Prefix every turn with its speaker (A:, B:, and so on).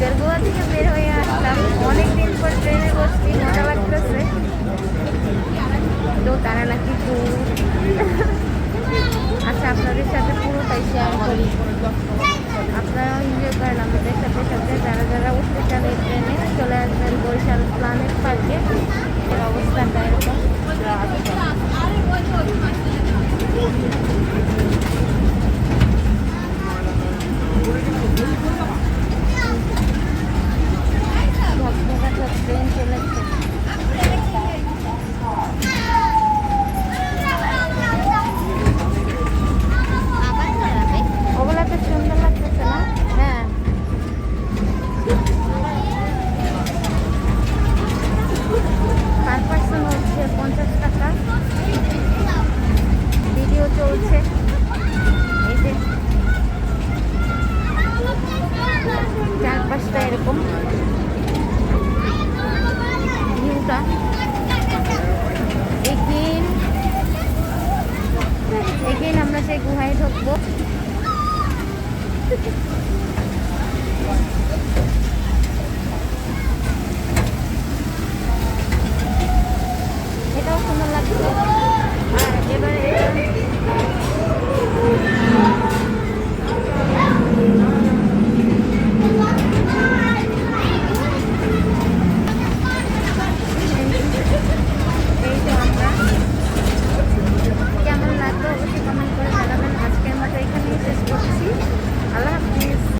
A: বেলগুয়া থেকে বের হয়ে আসলাম অনেকদিন পর ট্রেনে বসছি মজা লাগতেছে তো তারা নাকি আচ্ছা আপনাদের সাথে পুরোটাই শেয়ার করি। আপনারাও এনজয় চলছে চারপাশটা এরকম। আমরা সেই গুহায় ঢুকবো।